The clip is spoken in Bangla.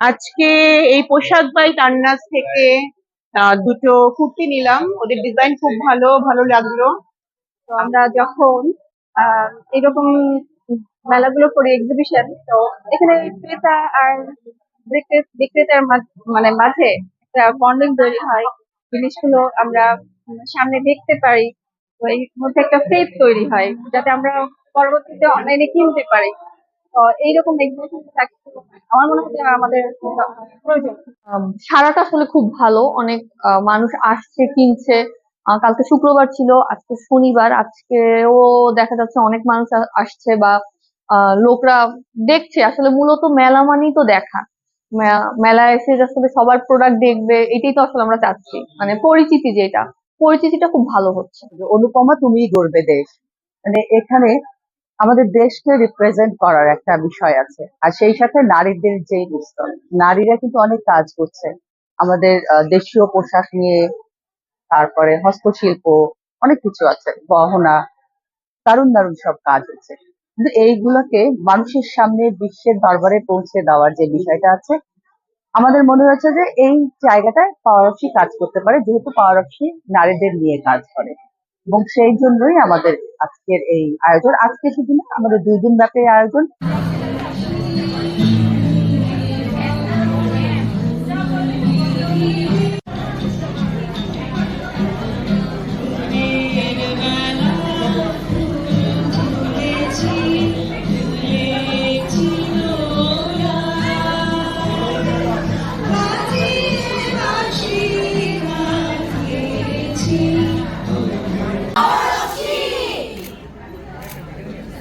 আজকে এই পোশাক বাই তান্নাস থেকে দুটো কুর্তি নিলাম। ওদের ডিজাইন খুব ভালো ভালো লাগল। তো আমরা যখন এরকম মেলাগুলো করি এক্সিবিশন তো এখানে ক্রেতা আর বিক্রে- বিক্রেতার মানে মাঝে একটা বন্ডিং তৈরি হয়। জিনিসগুলো আমরা সামনে দেখতে পারি। এই মধ্যে একটা ফেথ তৈরি হয়, যাতে আমরা পরবর্তীতে অনলাইনে কিনতে পারি। এইরকম এক্সিবিশন আমার মনে যে আমাদের প্রয়োজন। সারাটা আসলে খুব ভালো। অনেক আহ, মানুষ আসছে কিনছে। আহ, কালকে শুক্রবার ছিল আজকে শনিবার। আজকেও দেখা যাচ্ছে অনেক মানুষ আসছে বা আহ, লোকরা দেখছে। আসলে মূলত মেলা মানেই তো দেখা। মে- মেলায় এসে আসলে সবার প্রোডাক্ট দেখবে এটাই তো আসলে আমরা চাচ্ছি। মানে পরিচিতি যেটা। পরিচিতিটা খুব ভালো হচ্ছে। অনুপমা তুমিই গড়বে দেশ। মানে এখানে আমাদের দেশকে রিপ্রেজেন্ট করার একটা বিষয় আছে। আর সেই সাথে নারীদের যে মিশ্রণ নারীরা কিন্তু অনেক কাজ করছে। আমাদের দেশীয় পোশাক নিয়ে, তারপরে হস্তশিল্প, অনেক কিছু আছে। গহনা, দারুণ দারুণ সব কাজ হচ্ছে। কিন্তু এইগুলোকে মানুষের সামনে বিশ্বের দরবারে পৌঁছে দেওয়ার যে বিষয়টা আছে, আমাদের মনে হচ্ছে যে এই জায়গাটায় পাওয়ারসি কাজ করতে পারে, যেহেতু পাওয়ারসি নারীদের নিয়ে কাজ করে। এবং সেই জন্যই আমাদের আজকের এই আয়োজন। আজকে শুধু না আমাদের দুই দিন ব্যাপী আয়োজন।